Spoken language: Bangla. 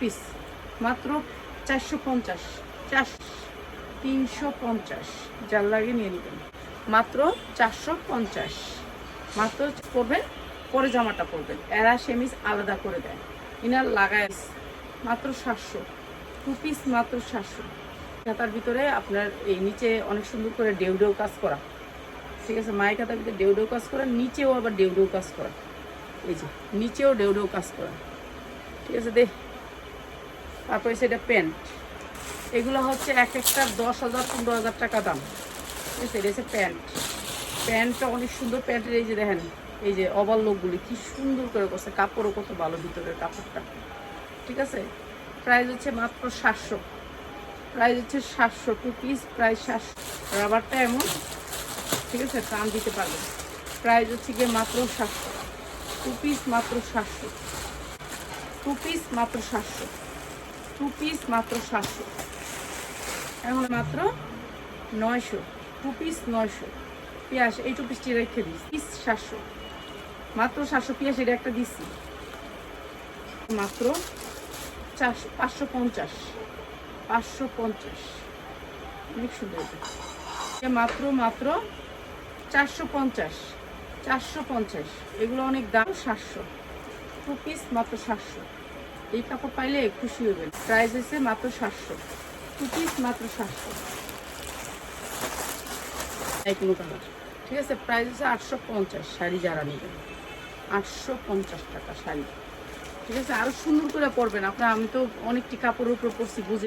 পিস মাত্র চারশো পঞ্চাশ চার তিনশো পঞ্চাশ, যার লাগে নিয়ে নেবেন। মাত্র চারশো পঞ্চাশ, মাত্র পরবেন পরে জামাটা পরবেন এরা সেমিস আলাদা করে দেয়। ইনার লাগায় মাত্র সাতশো টু পিস মাত্র সাতশো। খাতার ভিতরে আপনার এই নিচে অনেক সুন্দর করে ডেউ ডেউ কাজ করা। ঠিক আছে, মায়ের খাতার ভিতরে ডেউ ডেউ কাজ করা, নিচেও আবার ডেউ ডেউ কাজ করা। এই যে, নিচেও ডেউ ডেউ কাজ করা। ঠিক আছে, দে। তারপরে সেটা প্যান্ট এগুলো হচ্ছে এক একটা দশ হাজার, পনেরো হাজার টাকা দাম। ঠিক আছে, এটা হচ্ছে প্যান্ট প্যান্টটা অনেক সুন্দর প্যান্টের এই যে দেখেন, এই যে অবাল লোকগুলি কি সুন্দর করে করছে। কাপড়ও কত ভালো ভিতরের কাপড়টা। ঠিক আছে? প্রাইস হচ্ছে মাত্র সাতশো। প্রাইস হচ্ছে সাতশো টু পিস প্রাইস সাতশো। রাবারটা এমন, ঠিক আছে, টান দিতে পারবেন। প্রাইস হচ্ছে গিয়ে মাত্র সাতশো। টু পিস মাত্র সাতশো। টু পিস মাত্র সাতশো। টু পিস মাত্র সাতশো। এখন মাত্র নয়শো। টু পিস নয়শো। পেঁয়াজ, এই টু পিসটি রেখে দিস। পিস সাতশো। মাত্র সাতশো পেঁয়াজ এটা একটা দিচ্ছি মাত্র চারশো, পাঁচশো পঞ্চাশ। পাঁচশো পঞ্চাশ। অনেক সুন্দর এটা। মাত্র মাত্র চারশো পঞ্চাশ। চারশো পঞ্চাশ। এগুলো অনেক দাম। সাতশো। টু পিস মাত্র সাতশো। এই কাপড় পাইলে খুশি হবেন। প্রাইস হয়েছে মাত্র সাতশো। পিস মাত্র সাতশো। কোনো কালার। ঠিক আছে প্রাইস হচ্ছে আটশো পঞ্চাশ শাড়ি যারা নেবেন। আটশো পঞ্চাশ টাকা শাড়ি। ঠিক আছে আরও সুন্দর করে পরবেন। আপনার, আমি তো অনেকটি কাপড়ের উপর পরছি, বুঝে